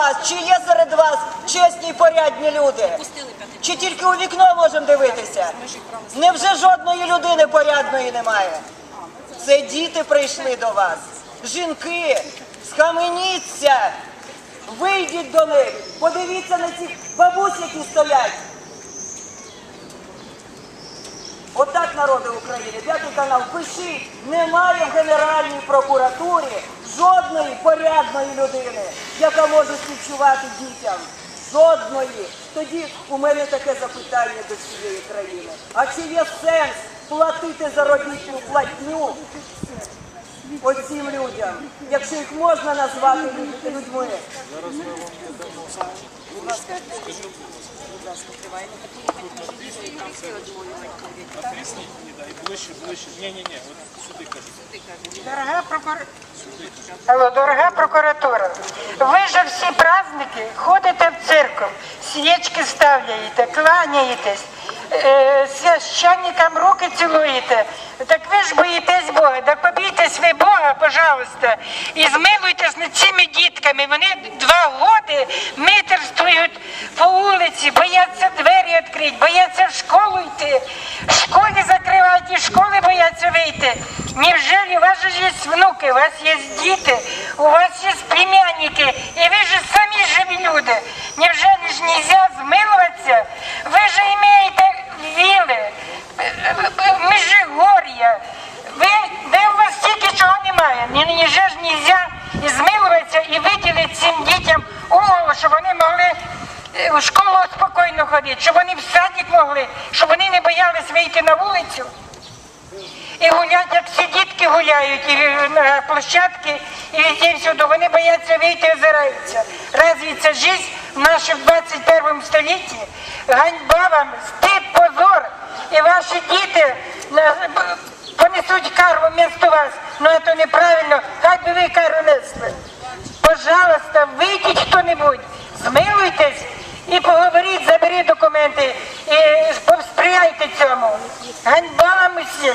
вас, чи є серед вас чесні і порядні люди? Чи тільки у вікно можемо дивитися? Невже жодної людини порядної немає? Це діти прийшли до вас. Жінки, схаменіться, вийдіть до них, подивіться на цих бабусь, які стоять. Отак, народи України, п'ятий канал, пишіть, немає в Генеральній прокуратурі жодної порядної людини, яка може співчувати дітям. Жодної. Тоді у мене таке запитання до цієї країни. А чи є сенс платити заробітну платню оцим людям, якщо їх можна назвати люд- людьми? Ближче, ближче. Ні, ні, ні, от сюди кажу. Дорога прокур... Дорога прокуратура, ви же всі праздники ходите в церковь, свічки ставляєте, кланяєтесь, е, священникам руки цілуєте. Так ви ж боїтесь Бога, так пожалуйста, і змилуйтесь над цими дітками. Вони два роки митерствують по вулиці, бояться двері відкрити, бояться в школу йти, школи закривають і школи бояться вийти. Невже у вас же є внуки, у вас є діти, у вас є племянники, і ви ж самі живі люди. Невже ж нельзя змилуватися? Ви ж маєте віли, Межигор'я. Ви, де у вас стільки чого немає? Ні- Невже ж нельзя і змилуватися і виділити цим дітям умови, щоб вони могли е, в школу спокійно ходити, щоб вони в садик могли, щоб вони не боялись вийти на вулицю. І гулять, як всі дітки гуляють, і на площадки, і везде всюди. Вони бояться вийти і озираються. Разве це життя в нашому 21 столітті? Ганьба вам, стид, позор. І ваші діти б- понесуть кару вместо вас. Ну це неправильно. Хай би ви кару несли. Пожалуйста, вийдіть хто-небудь, змилуйтесь і поговоріть, заберіть документи і повсприяйте цьому. Ганьба вам усім.